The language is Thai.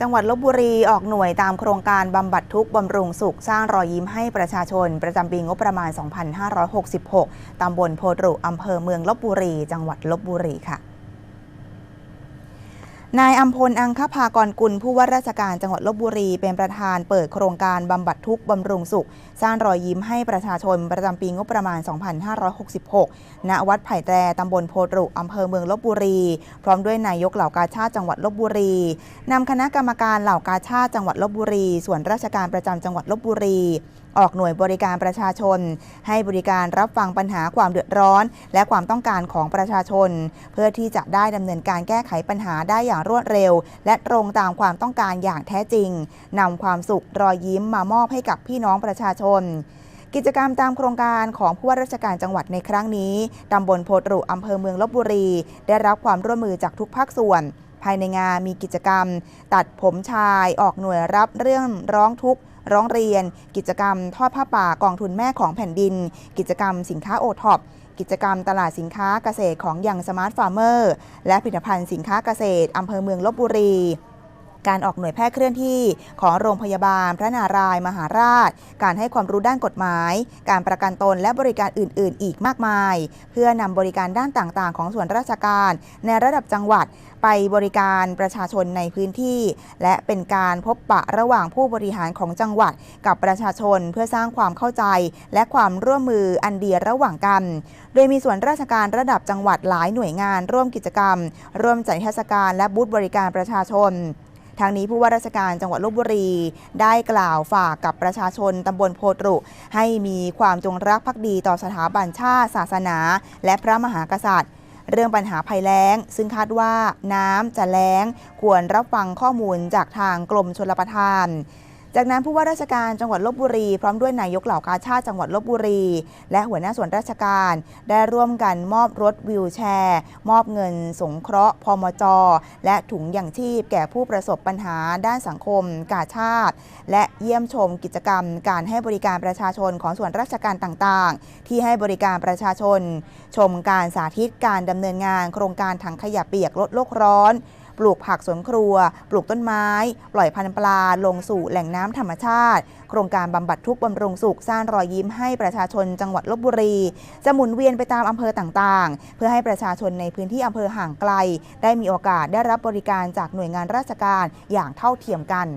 จังหวัดลบบุรีออกหน่วยตามโครงการบำบัดทุกบำรุงสุข สร้างรอยยิ้มให้ประชาชน ประจำปีงบประมาณ 2566 ตำบลโพตรุอำเภอเมืองลบบุรี จังหวัดลบบุรีค่ะ นายอัมพล อังคภากรกุล ผู้ว่าราชการจังหวัดลบบุรี เป็นประธานเปิดโครงการบำบัดทุกข์บำรุงสุข สร้างรอยยิ้มให้ประชาชนประจำปีงบประมาณ 2566 ณ วัดไผ่แตรตำบลโพตรุอำเภอเมืองลบบุรี พร้อมด้วยนายกเหล่ากาชาติจังหวัดลบบุรี นำคณะกรรมการเหล่ากาชาติจังหวัดลบบุรี ส่วนราชการประจำจังหวัดลบบุรี ออกหน่วยบริการประชาชน ให้บริการรับฟังปัญหาความเดือดร้อน และความต้องการของประชาชน เพื่อที่จะได้ดำเนินการแก้ไขปัญหาได้อย่างรวดเร็ว และตรงตามความต้องการอย่างแท้จริงนำความสุขรอยยิ้มมามอบให้กับพี่น้องประชาชนกิจกรรมตามโครงการของผู้ว่าราชการจังหวัดในครั้งนี้ ตำบลโพตรุอำเภอเมืองลบบุรี ได้รับความร่วมมือจากทุกภาคส่วน ภายในงานมีกิจกรรม ตัดผมชายออกหน่วยรับเรื่องร้องทุกข์ ร้องเรียน กิจกรรมทอดผ้าป่ากองทุนแม่ของแผ่นดิน กิจกรรมสินค้าโอท็อปกิจกรรมตลาดสินค้าเกษตรของยังสมาร์ทฟาร์มเมอร์ และผลิตภัณฑ์สินค้าเกษตรอำเภอเมืองลบบุรี การออกหน่วยแพทย์เคลื่อนที่ของโรงพยาบาล พระนารายณ์มหาราช การให้ความรู้ด้านกฎหมาย การประกันตนและบริการอื่น ๆ อีกมากมาย เพื่อนำบริการด้านต่าง ๆ ของส่วนราชการ ในระดับจังหวัดไปบริการประชาชนในพื้นที่ และเป็นการพบปะระหว่างผู้บริหารของจังหวัด กับประชาชนเพื่อสร้างความเข้าใจ และความร่วมมืออันเดียระหว่างกัน โดยมีส่วนราชการระดับจังหวัดหลายหน่วยงาน ร่วมกิจกรรม ร่วมจัดเทศกาลและบูธบริการประชาชน ทางนี้ผู้ว่าราชการจังหวัดลบบุรี ได้กล่าวฝากกับประชาชนตำบลโพตรุ ให้มีความจงรักภักดีต่อสถาบันชาติ ศาสนา และพระมหากษัตริย์เรื่องปัญหาภัยแล้ง ซึ่งคาดว่าน้ำจะแล้ง ควรรับฟังข้อมูลจากทางกรมชลประทาน จากนั้นผู้ว่าราชการจังหวัดลบบุรี พร้อมด้วยนายกเหล่ากาชาติจังหวัดลบบุรี และหัวหน้าส่วนราชการ ได้ร่วมกันมอบรถวิวแชร์ มอบเงินสงเคราะห์พมจ และถุงอย่างชีพแก่ผู้ประสบปัญหาด้านสังคมกาชาติ และเยี่ยมชมกิจกรรม การให้บริการประชาชนของส่วนราชการต่างๆ ที่ให้บริการประชาชน ชมการสาธิตการดำเนินงานโครงการถังขยะเปียกลดโลกร้อน ปลูกผักสวนครัว ปลูกต้นไม้ ปล่อยพันธุ์ปลาลงสู่แหล่งน้ำธรรมชาติ โครงการบำบัดทุกบำรุงสุขสร้างรอยยิ้มให้ประชาชนจังหวัดลบบุรี จะหมุนเวียนไปตามอำเภอต่างๆ เพื่อให้ประชาชนในพื้นที่อำเภอห่างไกล ได้มีโอกาสได้รับบริการจากหน่วยงานราชการอย่างเท่าเทียมกัน